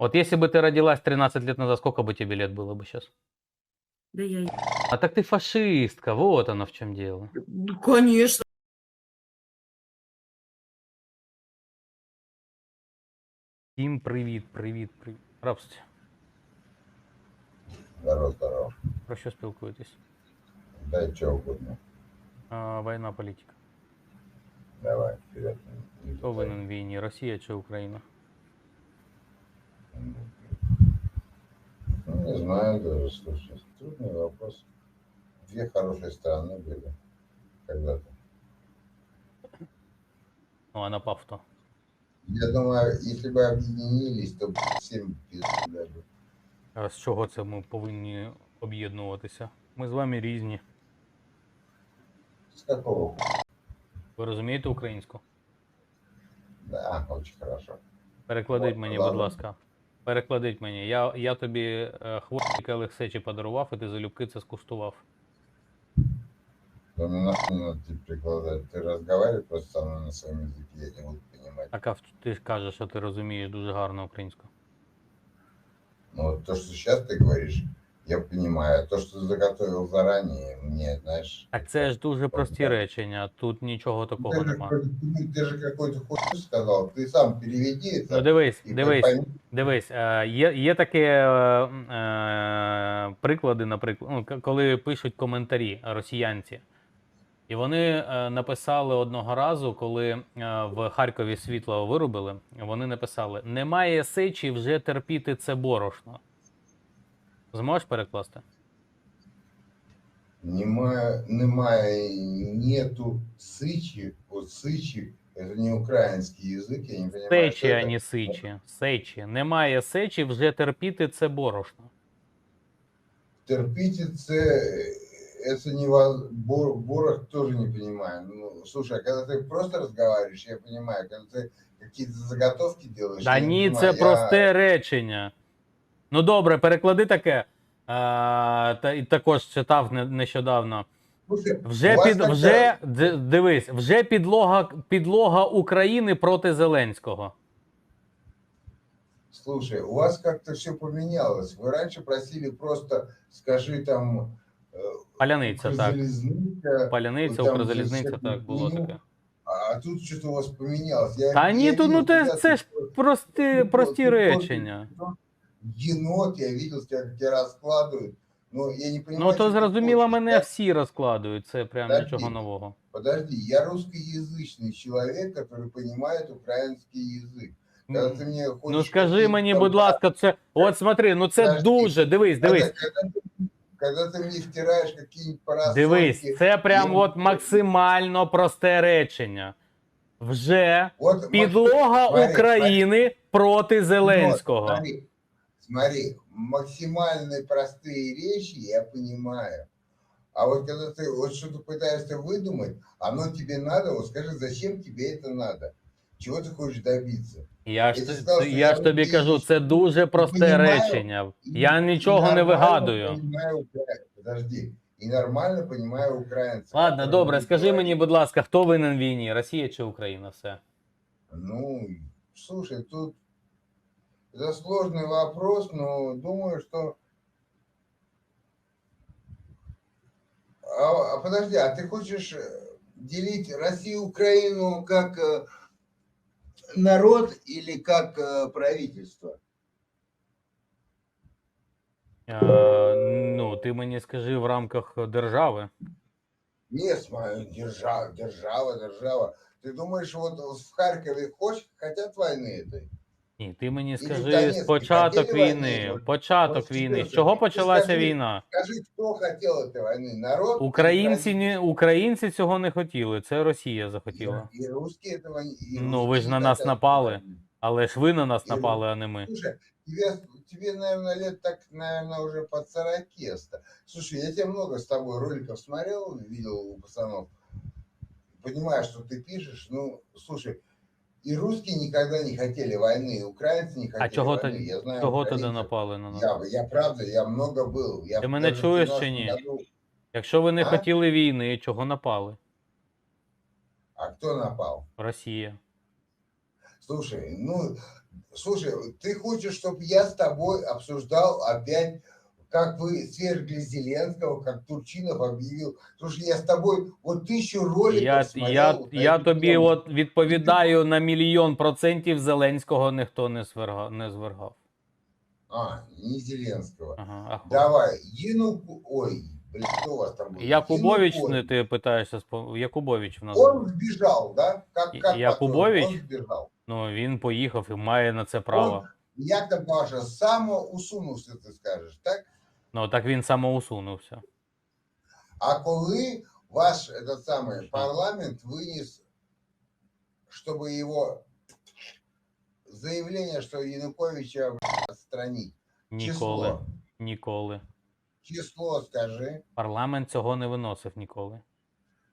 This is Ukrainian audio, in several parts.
Вот если бы ты родилась 13 лет назад, сколько бы тебе лет было бы сейчас? Да я... А так ты фашистка, вот оно в чем дело. Ну, Конечно. Всім привіт, привіт, привіт. Здравствуйте. Здорово, здорово. Про що спілкуєтесь? Дай что угодно. А, війна, політика. Давай, вперед. Не Хто затай. винен в війні? Росія чи Україна? Ну, не знаю даже, слушай. Трудный вопрос. Две хорошие страны были когда-то. Ну, а напав хто? Я думаю, если бы объединились, то всем пизду дали. А з чого це ми повинні об'єднуватися? Ми з вами різні. С какого ху- Ви розумієте українську? Да, очень хорошо. Перекладіть От, мені, будь ладно. ласка. Перекладіть мені. Я, я тобі е, хвостик Олексечі подарував, і ти залюбки це скуштував. Но мне нахуй не надо тебе прикладывать. Ты разговаривай просто со мной на своем языке, я не буду понимать. Так, а в- ти ж кажеш, що ти розумієш дуже гарно українську. Но вот то, что сейчас ты говоришь, я понимаю. А то, что ты заготовил заранее, мне, знаешь... Так це ж дуже прості речення, тут нічого такого Ты же, нема. какой-то- ты, ты же какой-то хуй сказал. Ты сам переведи это. Ну дивись, и дивись, пойми. дивись, е, є, є таке е, е, приклади, наприклад, ну, к- коли пишуть коментарі росіянці. І вони е, написали одного разу, коли е, в Харкові світло вирубили, вони написали: Немає сечі вже терпіти це борошно. Зможеш перекласти? Немає, немає, нету сычи. Вот сычи, это не украинский язык, я не понимаю. Сечі, что а это. не сичі. Сечі. Немає сечі вже терпіти це борошно. Терпите, це, это не воз- бор, борох тоже не понимаю. Ну, слушай, а когда ты просто разговариваешь, я понимаю, когда ты какие-то заготовки делаешь. Да я не ні, це понимаю, я- просте речення. Ну добре, переклади таке. А, та, і також читав не- нещодавно. Слушай, Вже у вас під как-то- вже д- дивись, вже підлога підлога України проти Зеленського. Слушай, у вас как-то все поменялось. Вы раньше просили просто скажи там э, Паляниця, так. Укрзалізниця, Паляниця, там Укрзалізниця, всяку так, було хуйню. таке. а тут что-то у вас поменялось. Я, Та ні, я то ну видел, те, тебя, це ты ж просто прості, прості ты речення. просто Енот, я видел тебя, как тебя раскладывают. Но я не понимаю, Ну то что ты зрозуміло, хочешь. мене Я- всі розкладують, це прям Та нічого ні. нового. Подожди, я русскоязычный человек, который понимает украинский язык. Когда ты мне Ну хочешь скажи какие-то мені, там будь ласка, це. От смотри, ну це Подожди. дуже. Дивись, Когда, дивись. когда, ты- когда ты мне втираешь какие-нибудь парасольки... Дивись, це прям я- от максимально просте речення. Вже Вот, підлога смотри, України проти Вот, Зеленського. Смотри, смотри, максимально простые речи я понимаю. А вот когда ты вот что-то пытаешься выдумать, оно тебе надо, вот скажи, зачем тебе это надо? Чего ты хочешь добиться? Я ж, Я т- сказав, т- що я я ж тобі розумію, кажу, це дуже просте понімаю, речення. И- Я и нічого не нормально вигадую. понимаю укра- Подожди. И нормально понимаю украинцев. Ладно, которые добре, будут скажи говорить. мені, будь ласка, хто винен в війні? Росія чи Україна? Все. Ну, слушай, тут это сложный вопрос, но думаю, что... А, а подожди, а ты хочешь э, делить Россию Украину как э, народ или как э, правительство? Е, ну, ти мені скажи в рамках держави. Не, смотри, держава, держава, держава. Ты думаешь, вот в Харькове хочешь, хотят войны этой? Ні, ти мені в скажи Донецьку початок хотіли війни? війни. От- Початок от війни. З серйозно, чого ти почалася скажи, війна? Скажи, кто хотел этой войны? Народ? или Українці правительство? не українці цього не хотіли. Це Росія захотіла. И, и русские этого не- и Ну, вы русские ж на не нас хотят напали. войны. Але ж ви на нас І- напали, а не ми. Слушай, тебе, тебе, наверное, лет так, наверное, уже под 40 ста. Слушай, я тебе много с тобой роликов смотрел, видел у пацанов. Понимаю, что ты пишешь. Ну, слушай, и русские никогда не хотели войны, и украинцы не хотели А чого войны. тоді Я знаю чого тоді украинцев. напали на нас? Я, я правда, я много был. Я Ти в мене даже в чуєш чи 90-м ні? году- Якщо ви не А? хотіли війни, чого напали? А кто напал? Росія. Слушай, ну, Слушай, ты хочешь, чтобы я с тобой обсуждал опять, как вы свергли Зеленского, как Турчинов объявил. Слушай, я с тобой вот тысячу роликов Я, смотрел. я, вот на я эту тобі тему. от відповідаю на мільйон процентів Зеленського ніхто не свергав. Не звергав. А, не Зеленского. Ага, а хто? Давай, Януку... Ой, блин, кто у вас там был? Якубович, не Янукович. ти питаєшся, спо- Якубович в нас. Он був. сбежал, да? Как, Я- как Якубович? по-твоему, Он сбежал. Ну, він поїхав і має на це право. Он, як то Паша, самоусунувся, ти скажеш, так? Ну, так він самоусунувся. А коли ваш этот самый Що? парламент вынес, чтобы его заявление, что Януковича отстранить? Ніколи. Число. Ніколи. Число скажи. Парламент цього не виносив ніколи.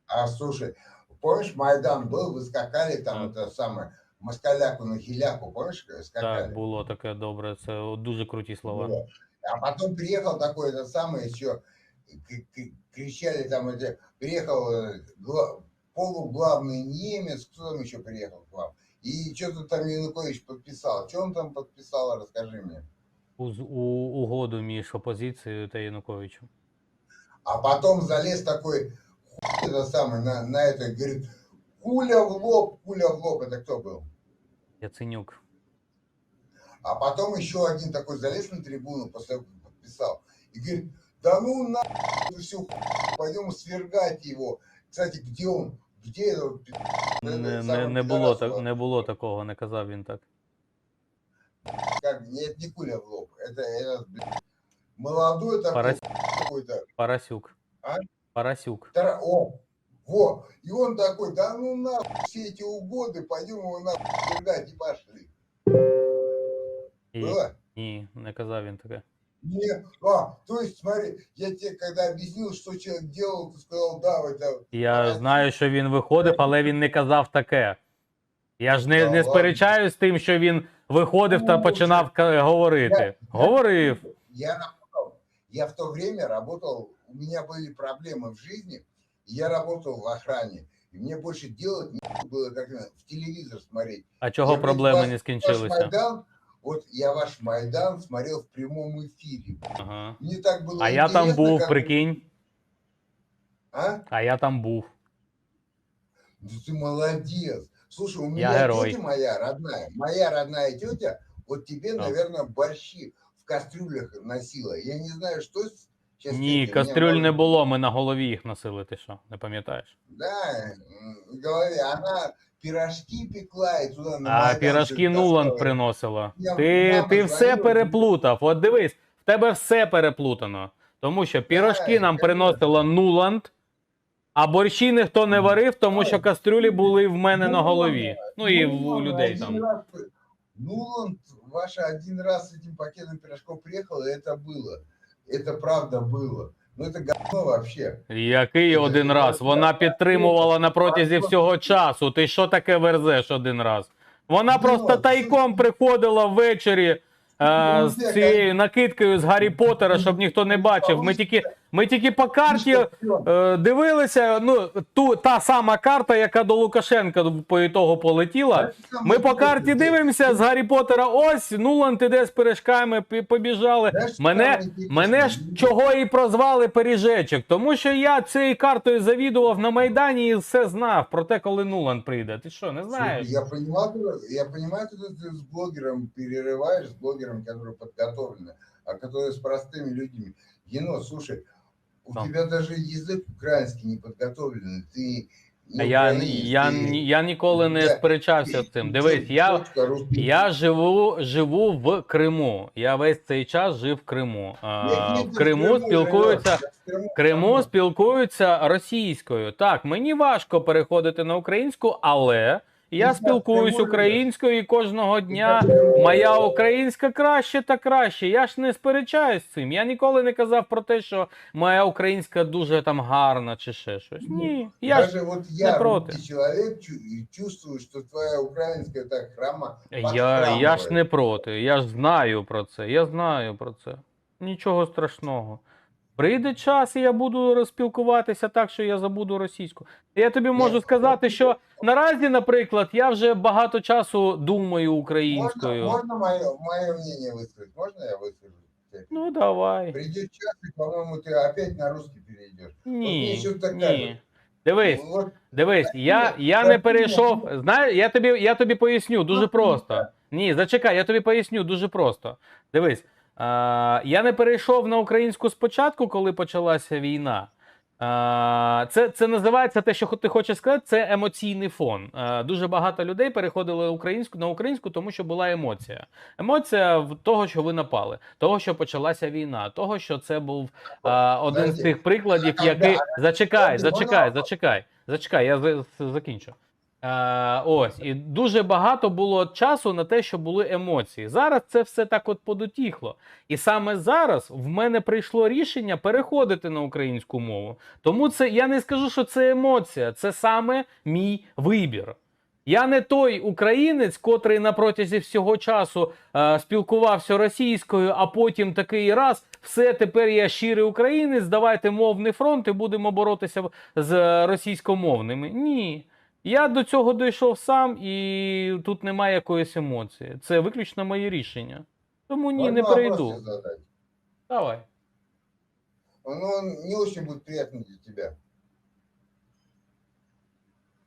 А слушай, помнишь, Майдан был, вы скакали там, Так. это самое, москаляку на хиляку, помнишь, скакали? Так, було таке добре. Це от дуже круті слова. Вот. А потом приехал такой, это самый еще, к- к- кричали там, это, приехал э, гла- полуглавный немец, кто там еще приехал к вам? И что-то там Янукович подписал. Что он там подписал, расскажи мне. У, з- у угоду між опозицією та Януковичем. А потом залез такой, хуй это самый, на, на это, говорит, куля в лоб, куля в лоб. Это кто был? Яценюк. А потом еще один такой залез на трибуну, после подписал, и говорит, да ну на всю пойдем свергать его. Кстати, где он? Где этот? Не, не, не, було, так, не було такого, не казав він так. Как, нет, не куля в лоб. Это, этот, блядь, молодой такой Парас- какой-то. Парасюк. А? Парасюк. Тара- О, во. И он такой, да ну нахуй все эти угоды, пойдем его нахуй свергать и пошли. І, Было? ні, не казав він таке. Не, а, то есть, смотри, я тебе когда объяснил, что человек делал, ты сказал, да, это Я Парасюк. знаю, що він виходив, але він не казав таке. Я ж не, Та не ладно. сперечаюсь з тим, що він виходив та Ну, починав ка- говорити. я- Говорив. Я работал, я в то время работал, у меня были проблемы в жизни, и я работал в охране. И мне больше делать не было, как на- в телевизор смотреть. А чого Я, проблеми блядь, не Ваш скінчилися? Майдан, вот я ваш Майдан смотрел в прямом эфире. Ага. Мне так было А я там интересно, був, как- прикинь. А? А я там був. Ну ты молодец. Слушай, у Я меня герой. тетя моя родная, моя родная тетя, вот тебе, Да. наверное, борщи в кастрюлях носила. Я не знаю, что с- сейчас Ні, тетя, у меня кастрюль не мало- було, ми на голові їх носили, ти що, не пам'ятаєш? Да, м, в голове. Она пирожки пекла и туда на А Майдан пірожки всё Нуланд таскала. приносила. Я- Ти, мама ти все звонила. переплутав. От дивись, в тебе все переплутано. Тому що пірожки нам конечно. приносила Нуланд, а борщі ніхто не варив, тому що кастрюлі були в мене на голові. Ну і в у Нуланд людей один там. раз при- Нуланд, ваша один раз с этим пакетом пирожков приехала, и это было. Это правда было. Ну це говно вообще. Який один раз? Вона підтримувала на протязі всього часу. Ти що таке верзеш один раз? Вона просто тайком приходила ввечері. е, Ну, з цією накидкою з Гаррі Поттера, щоб ніхто не бачив. Ми тільки, ми тільки по карті е, дивилися. Ну, ту, та сама карта, яка до Лукашенка по ітогу полетіла. Ми по карті дивимося з Гаррі Поттера. Ось Нуланд іде з пиріжками, пі- побіжали. Мене, мене ж чого і прозвали пиріжечок, тому що я цією картою завідував на Майдані і все знав про те, коли Нуланд прийде. Ти що, не знаєш? Я понимал, я понимаю, что ты с блогером перерываешь, с блогером, который подготовлен, а который с простыми людьми. Ено, слушай, у Там. тебя даже язык украинский не подготовленный. Ты не А я, украинец, я, ты- ні- я ніколи не Да. сперечався з цим. Дивись, я, Чётко русский. я живу, живу в Криму. Я весь цей час жив в Криму. А, Який ти в Криму спілкуються. живеш? Я в Криму В Криму живу. спілкуються російською. Так, мені важко переходити на українську, але я спілкуюсь українською і кожного дня моя українська краще та краще. Я ж не сперечаюсь з цим. Я ніколи не казав про те, що моя українська дуже там гарна чи ще щось. Ні. Я ж вот я, против. русский человек, чу- и чувствую, что твоя украинская так храма. Я, я ж не проти, я ж знаю про це, я знаю про це. Нічого страшного. Прийде час, і я буду розпілкуватися так, що я забуду російську. Я тобі можу Ні, сказати, що наразі, наприклад, я вже багато часу думаю Можно, українською. можно мое, мое мнение высказать? Можно я выскажу? Ну давай. Придет час, и, по-моему, ты опять на русский перейдешь. Ні, що так ні. кажуть. Дивись, Ну, вот дивись, я, я Так, не ні. перейшов. Знаєш, я тобі, я тобі поясню дуже Ну, просто. Ні, зачекай, я тобі поясню дуже просто. Дивись, а, я не перейшов на українську спочатку, коли почалася війна. Це, це називається те, що ти хочеш сказати, це емоційний фон. Дуже багато людей переходили українську на українську, тому що була емоція. Емоція в того, що ви напали, того, що почалася війна, того, що це був один з тих прикладів, який. Зачекай, зачекай, зачекай, зачекай, я закінчу. А, ось, і дуже багато було часу на те, що були емоції. Зараз це все так от подотіхло. І саме зараз в мене прийшло рішення переходити на українську мову. Тому це я не скажу, що це емоція, це саме мій вибір. Я не той українець, котрий на протязі всього часу е, спілкувався російською, а потім такий раз все тепер я щирий українець. Давайте мовний фронт і будемо боротися з російськомовними. Ні. Я до цього дійшов сам, і тут немає якоїсь емоції. Це виключно моє рішення. Тому ні, не можно вопрос перейду. тебе задать? Давай. Ну, он не очень будет приятный для тебя.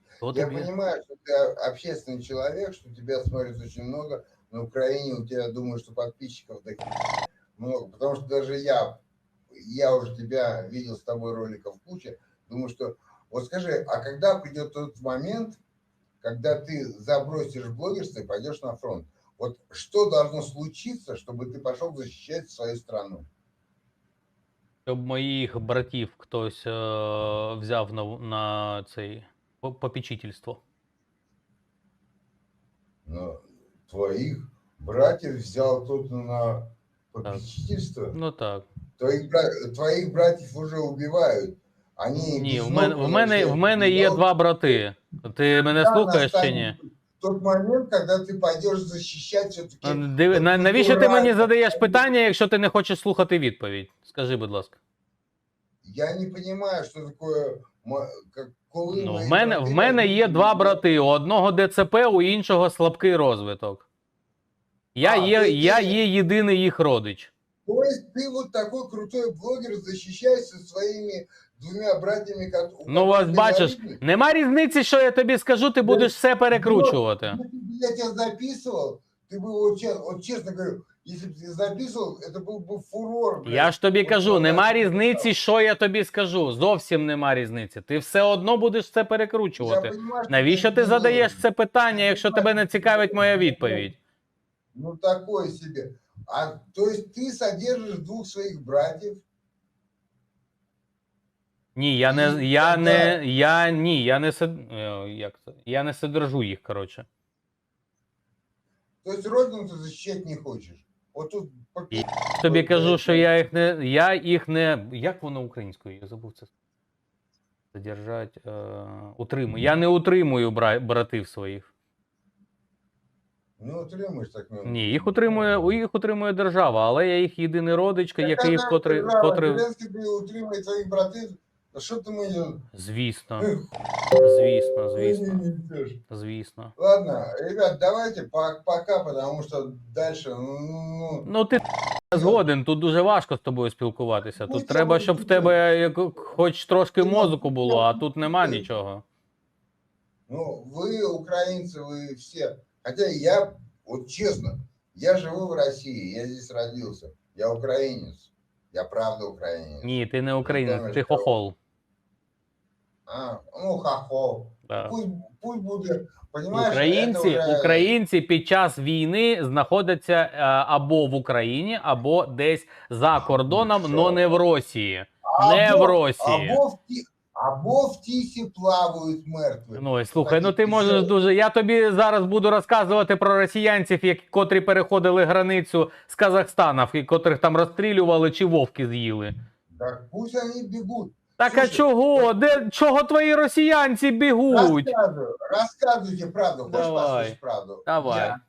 Хто Я тобі? понимаю, что ты общественный человек, что тебя смотрит очень много. На Украине у тебя, думаю, что подписчиков до хера много. Потому что даже я, я уже тебя видел с тобой роликов куча. Думаю, что... вот скажи, а когда придет тот момент, когда ты забросишь блогерство и пойдешь на фронт? Вот что должно случиться, чтобы ты пошел защищать свою страну? Щоб моїх братів хтось е, взяв на, на цей по- попечительство. Ну, твоих братьев взял кто-то на попечительство? Ну так. Твоих, бра- твоих братьев уже убивают. Они Ні, в мене, в мене, в мене є два брати. Ти мене слухаєш чи ні? Тот момент, пойдешь защищать все-таки... Диви, на, навіщо ти мені задаєш питання, якщо ти не хочеш слухати відповідь? Скажи, будь ласка. Я не понимаю, что такое... коли Ну, в мене, в мене є два брати: у одного ДЦП, у іншого слабкий розвиток. Я А, є, ти- я ти- є єдиний їх родич. То есть ты вот такой крутой блогер, защищаешься своими двумя братьями, как у Ну, ось которых бачиш, инвалидность? нема різниці, що я тобі скажу, ти будеш все перекручувати. Если бы я тебя записывал, ты бы вот, че- вот честно говорю, если бы ты записывал, это был бы фурор. блядь. Я ж тобі Вот кажу, вот нема так. різниці, що я тобі скажу. Зовсім нема різниці. Ти все одно будеш це Я перекручувати. понимаю, что Навіщо ты ти не задаєш можешь. це питання, якщо тебе не цікавить моя відповідь? Ну, такое себе. А, то есть ты содержишь двух своих братьев, Ні, я не я не я ні, я не сид... е, як це? Я не содержу їх, коротше. то есть родину ты защищать не хочешь. Вот тут... по- Тобі кажу, що я їх не я їх не як воно українською? Я забув це. Содержать, е, утримую. Я не утримую бра... братів своїх. Ну, утримуешь так. ну. Ні, їх утримує, їх утримує держава, але я їх єдиний родич, Яка який там котрий, держава? котрий. Ти утримує своїх братів. А що ти мені? Звісно, Ех, звісно, звісно, не несеш. звісно. Ладно, ребят, давайте по- пока, потому что дальше, ну, ну, Ну, ти згоден, тут дуже важко з тобою спілкуватися. Ну, Тут я треба, от щоб в тут- тебе як- хоч трошки Ну, мозку було, а ну, тут нема ну, нічого. ну, вы украинцы, вы все. Хотя я, вот честно, я живу в России, я здесь родился, я украинец, я правда украинец. Ні, ти не українець, Думаєш, ти що? хохол. А, ну, хохол. Да. Пусть, пусть будет, понимаешь, Українці, уже- українці під час війни знаходяться е, або в Україні, або десь за кордоном, що? але не в Росії. Не в Росії. Або в, ті, або в тісі плавають мертві. Ну і слухай, ну ти можеш дуже. Я тобі зараз буду розказувати про росіянців, які котрі переходили границю з Казахстана, котрих там розстрілювали чи вовки з'їли. Так пусть вони бігуть. Так а Слушай, чого? Де чого твої росіянці бігуть? Рассказываю, рассказывайте правду. Хочешь Давай. послушать правду? Давай. Я-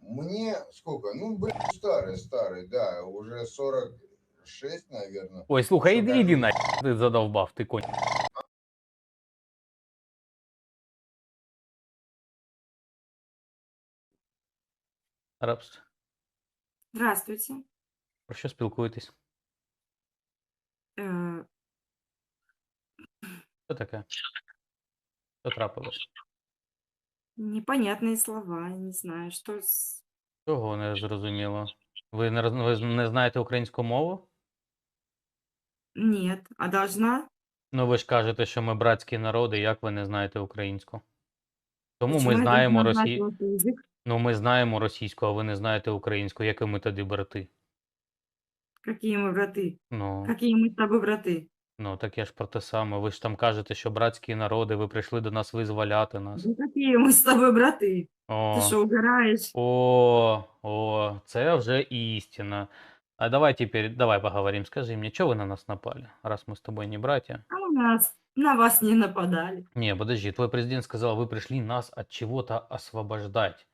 Мне сколько? Ну, блин, старый, старый, да, уже 40, шесть, наверное. Ой, слухай, Що іди, кажуть? іди на ти задовбав, ти конь. Рапс, Здравствуйте. про що спілкуєтесь? Э, Що таке? Що трапилось? непонятные слова, не знаю, что с... Чого не зрозуміло? Ви не, роз- ви не знаєте українську мову? Нет, а должна? Ну ви ж кажете, що ми братські народи, як ви не знаєте українську? Тому Почему ми я знаємо должна знать росі... ваш язык? Ну, ми знаємо російську, а ви не знаєте українську. Які ми тоді брати? Какие мы браты? Ну, Какие мы с тобой браты? ну так я ж про те саме. Ви ж там кажете, що братські народи, ви прийшли до нас визволяти нас. Ну, какие мы с тобой браты? О, Ты что, угораешь? о, о, це вже істина. А давай теперь, давай поговорим. Скажи мне, что вы на нас напали, раз мы с тобой не братья? А у нас на вас не нападали. Не, подожди, твой президент сказал, вы пришли нас от чего-то освобождать.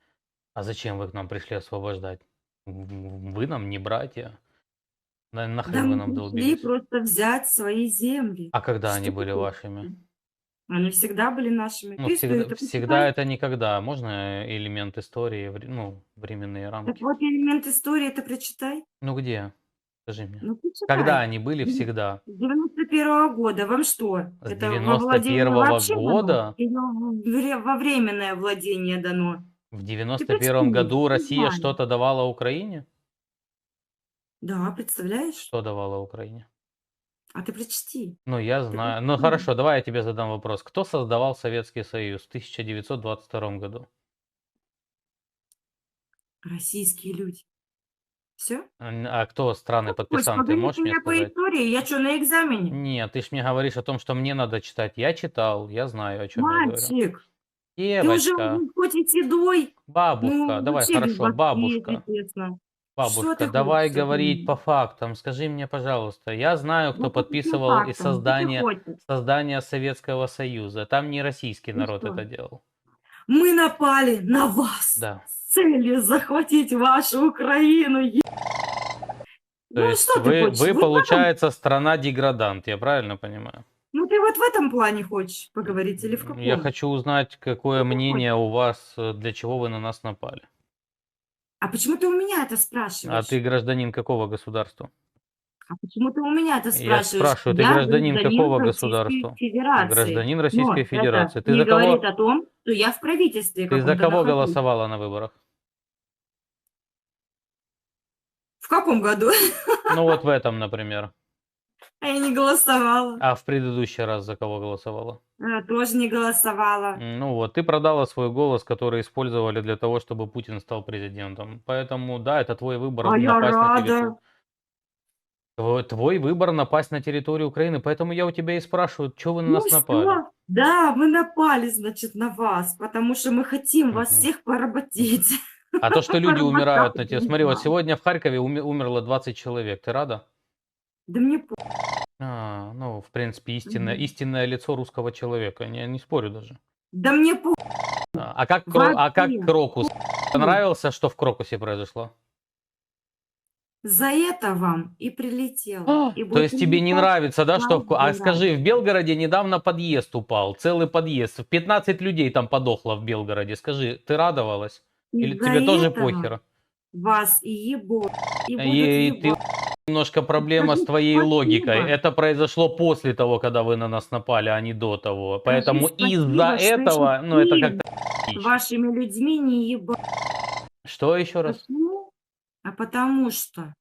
А зачем вы к нам пришли освобождать? М, Вы нам не братья. На, Да нахрен вы нам пришли долбились? просто взять свои земли. А когда они Что были вашими? Они всегда были нашими. Ну, всегда, это всегда это никогда. Можно элемент истории, вре- ну, временные Так рамки? вот элемент истории это прочитай. Ну, где? Скажи мне. Ну. Когда они были Мгм. всегда? С 91 года. Вам что? С это во владение 91-го вообще года? дано? Или в вре- во временное владение дано? В 91 прочти, году Россия что-то давала Украине? Да, представляешь? Что давала Украине? А ты прочти. Ну, я Ты знаю. Ну, прочти. хорошо, давай я тебе задам вопрос. Кто создавал Советский Союз в 1922 году? Российские люди. Все? А кто страны подписанты? погоди Можешь мне меня по сказать? истории. Я что, на экзамене? Нет, ты ж мне говоришь о том, что мне надо читать. Я читал, я знаю, о чем я говорю. Мальчик, ты уже Девочка, ну, хоть и седой, бабушка, ну, давай, вообще без хорошо, башки, бабушка, если честно. Бабушка, ты давай хочешь говорить по фактам. Скажи мне, пожалуйста, я знаю, кто Ну, подписывал и фактам? Что ты создание, создание Советского Союза. Там не российский Ну народ что? это делал. Мы напали на вас Да. с целью захватить вашу Украину. То ну есть что ты вы, хочешь? вы, Вот в этом- получается, страна-деградант, я правильно понимаю? Ну ты вот в этом плане хочешь поговорить или в каком? Я хочу узнать, какое Ну, ты мнение у вас, э, для чего вы на нас напали. А почему ты у меня это А спрашиваешь? ты гражданин какого государства? А почему ты у меня это Я спрашиваешь? спрашиваю, ты Я гражданин какого Российской государства? Федерации. Гражданин Но Российской это Федерации. Ты не за кого, говорит о том, что я в правительстве ты за кого нахожусь. голосовала на выборах? В каком году? Ну вот в этом, например. А я не голосовала. А в предыдущий раз за кого голосовала? А, тоже не голосовала. Ну вот, ты продала свой голос, который использовали для того, чтобы Путин стал президентом. Поэтому, да, это твой выбор А я напасть на рада. территорию. Твой, твой выбор напасть на территорию Украины, поэтому я у тебя и спрашиваю, что вы на Ну нас напали? всё. Да, мы напали, значит, на вас, потому что мы хотим вас всех поработить. А то, что люди умирают на тебе. Смотри, вот сегодня в Харькове уме- умерло 20 человек. Ты рада? Да мне по... А, ну, в принципе, истинное, Мгм. истинное лицо русского человека. Не, не спорю даже. Да мне по... А а как, Кро- а как Вообще. Крокус? Понравился, что в Крокусе произошло? За это вам и прилетело. И А, То есть тебе не нравится, да, что... в Ко- А скажи, в Белгороде недавно подъезд упал, целый подъезд. 15 людей там подохло в Белгороде. Скажи, ты радовалась? Или Из-за тебе тоже этого похер? Вас и ебут. И будут И ты ебать. Немножко проблема с твоей спасибо. логикой. Это произошло после того, когда вы на нас напали, а не до того. Поэтому из-за этого, ну это как-то... Вашими людьми не ебать. Что еще раз? Почему? А потому что.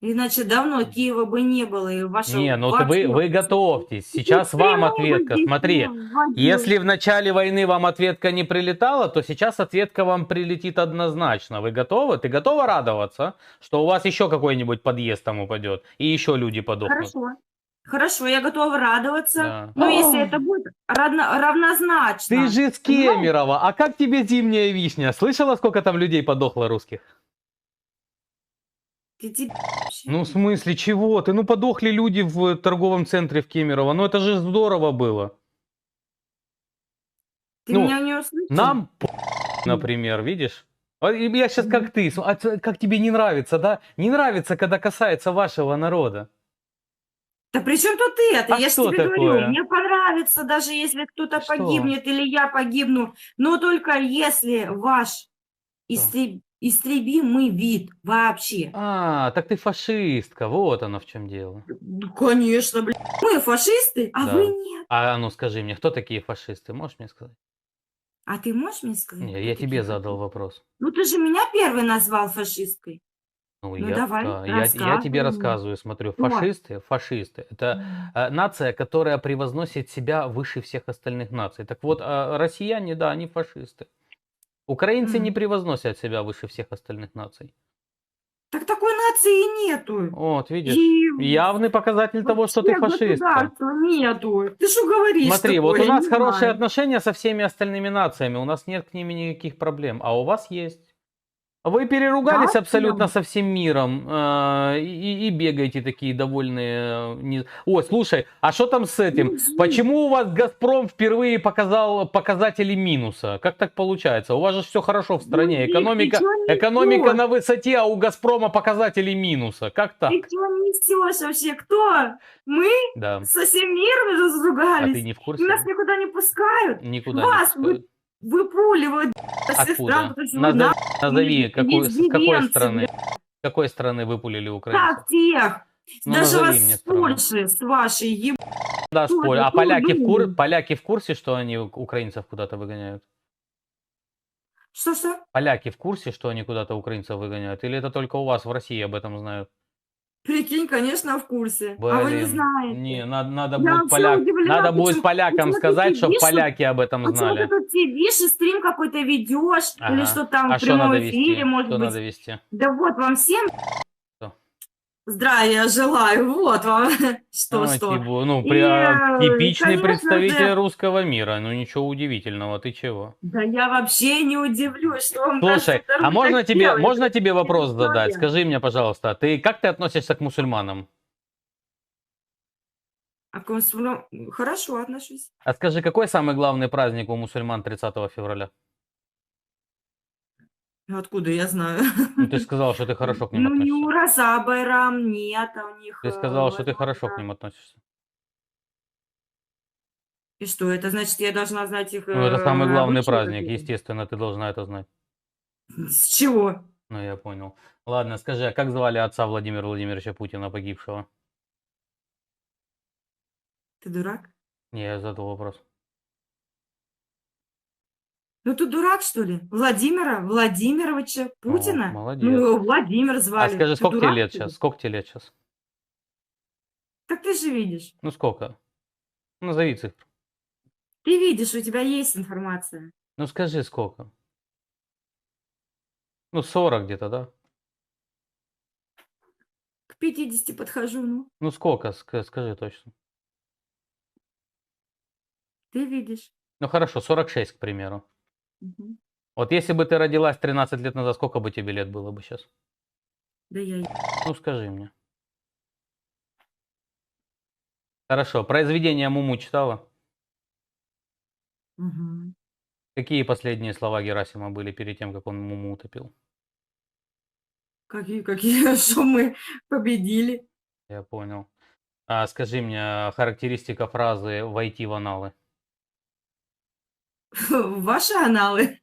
Иначе давно Киева бы не было. И вашего Не, ну вы, вы готовьтесь. Сейчас Ну, вам ответка. Смотри, если в начале войны вам ответка не прилетала, то сейчас ответка вам прилетит однозначно. Вы готовы? Ты готова радоваться, что у вас еще какой-нибудь подъезд там упадет и еще люди подохнут? Хорошо. Хорошо, я готова радоваться. Да. Но если О. это будет равно- равнозначно. Ты же с Кемерово, а как тебе зимняя вишня? Слышала, сколько там людей подохло русских? Ты вообще- Ну, в смысле, чего ты? Ну, подохли люди в торговом центре в Кемерово. Ну, это же здорово было. Ты ну, меня не услышал? Нам, например, видишь? А, Я сейчас как ты, а как тебе не нравится, да? Не нравится, когда касается вашего народа. Да при чем тут это? А я же тебе такое? говорю, мне понравится, даже если кто-то погибнет или я погибну, но только если ваш истреб- истребимый вид вообще. А, так ты фашистка, вот оно в чем дело. Ну, конечно, блин. Мы фашисты, а Да. вы нет. А ну скажи мне, кто такие фашисты? Можешь мне сказать? А ты можешь мне сказать? Не, кто я такие тебе фашисты? задал вопрос. Ну ты же меня первый назвал фашисткой. Ну, Ну, я, давай, да, я, я тебе рассказывай рассказываю, смотрю, Вот. фашисты, фашисты, это э, нация, которая превозносит себя выше всех остальных наций. Так вот, э, россияне, да, они фашисты. Украинцы не Мгм. превозносят себя выше всех остальных наций. Так такой нации и нету. Вот, видишь, И явный показатель того, что ты государства нету. Ты что говоришь? Смотри, вот такое? у нас Не хорошие знаю. отношения со всеми остальными нациями, у нас нет к ними никаких проблем, а у вас есть. Вы переругались Да, абсолютно прям. со всем миром э, и, и бегаете такие довольные. э, не- Ой, слушай, а что там с этим? Почему у вас Газпром впервые показал показатели минуса? Как так получается? У вас же все хорошо в стране, Ну, экономика, экономика на высоте, а у Газпрома показатели минуса. Как так? Ты что несешь вообще? Кто? Мы Да. со всем миром А ты разругались? не в курсе? нас никуда не пускают. Никуда Вас не пускают. Выпуливают Откуда? вы Назови, какую, с какой страны? С какой страны выпулили украинцев? Как тех? Ну, Даже вас с. Польши, с вашей еб... Да, спорю. это? А поляки в, кур... Поляки в курсе, что они украинцев куда-то выгоняют? Что-что? Поляки в курсе, что они куда-то украинцев выгоняют? Или это только у вас в России об этом знают? Прикинь, конечно, в курсе. А вы не Блин, знаете. Не, надо, надо Я будет, вообще поляк... удивлена, надо будет почему- полякам почему ты сказать, чтобы сидишь вот- поляки об этом Почему знали. ты тут сидишь и стрим какой-то ведешь? Ага. Или что там А в что надо прямом вести? эфире, может Что быть? надо вести? Да вот вам всем Что? здравия желаю. Вот вам. Что, Ну, что. типа, ну, И, а, э, типичный конечно представитель же- русского мира. Ну, ничего удивительного. Ты чего? Да я вообще не удивлюсь, что вам Слушай, а можно тебе, делаете. можно тебе вопрос задать? Скажи мне, пожалуйста, ты как ты относишься к мусульманам? А к мусульманам хорошо отношусь. А скажи, какой самый главный праздник у мусульман 30 февраля? Откуда я знаю? Ну, ты сказал, что ты хорошо к ним Ну, не относишься. Ураза Байрам, нет, а у них... Ты э, сказал, что ты возможно, хорошо к ним относишься. И что, это значит, я должна знать их... Ну, это э, самый главный обычаи праздник, какие-то? естественно, ты должна это знать. С чего? Ну, я понял. Ладно, скажи, а как звали отца Владимира Владимировича Путина, погибшего? Ты дурак? Не, я задал вопрос. Ну, ты дурак, что ли? Владимира Владимировича Путина? молодец. Ну, его Владимир А звали. скажи, Ты сколько тебе дурак, лет что ли? сейчас? Сколько тебе лет сейчас? Так ты же видишь. Ну, сколько? Назови цифру. Ты видишь, у тебя есть информация. Ну, скажи, сколько? Ну, 40 где-то, да? К 50 подхожу, ну. Ну, сколько? Ск- Скажи точно. Ты видишь. Ну, хорошо, 46, к примеру. Вот если бы ты родилась 13 лет назад, сколько бы тебе лет было бы сейчас? Да я... Ну, скажи мне. Хорошо, произведение Муму читала? Мгм. Какие последние слова Герасима были перед тем, как он Муму утопил? Какие, какие, что мы победили. Я понял. А скажи мне, характеристика фразы «войти в аналы». Ваши аналы.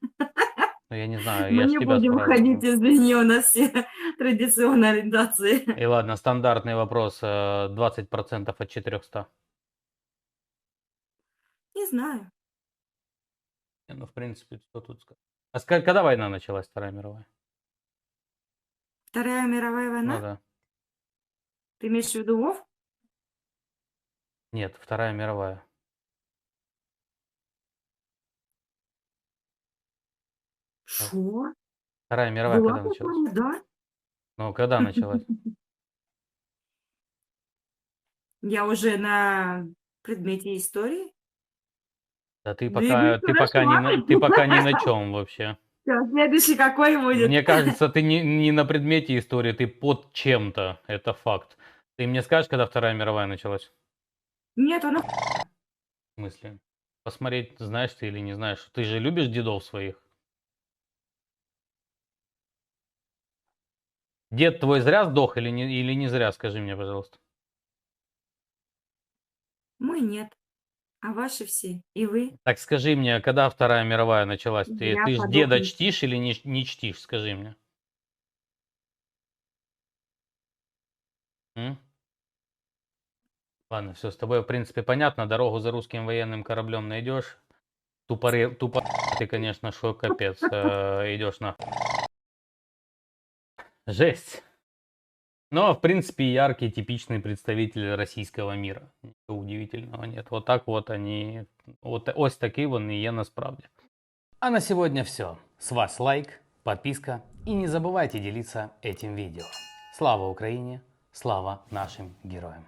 Ну, я не знаю, Мы я не будем спрашиваю. ходить, извини, у нас все традиционные ориентации. И ладно, стандартный вопрос. э, 20% от 400. Не знаю. Не, Ну, в принципе, что тут сказать. А когда война началась, Вторая мировая? Вторая мировая война? Ну да. Ты имеешь в виду Вов? Нет, Вторая мировая. Что? Вторая мировая Была когда началась? такая, да? Ну, когда началась? Я уже на предмете истории. Да ты пока, ты пока не ты пока ни на чем вообще. Сейчас, следующий какой будет? Мне кажется, ты не, не на предмете истории, ты под чем-то. Это факт. Ты мне скажешь, когда Вторая мировая началась? Нет, он В смысле? Посмотреть, знаешь ты или не знаешь. Ты же любишь дедов своих? Дед твой зря сдох или не, или не зря, скажи мне, пожалуйста. Мы нет. А ваши все. И вы? Так скажи мне, когда Вторая мировая началась? Ты, Я ты ж деда чтишь или не, не чтишь, скажи мне. М? Ладно, все, с тобой, в принципе, понятно. Дорогу за русским военным кораблем найдешь. Тупоры, тупо ты, конечно, шо капец. э, идешь на... Жесть. Но, в принципе, яркий, типичный представитель российского мира. Ничего удивительного нет. Вот так вот они... От, ось такий вони є насправді. А на сегодня все. С вас лайк, подписка и не забывайте делиться этим видео. Слава Украине, слава нашим героям.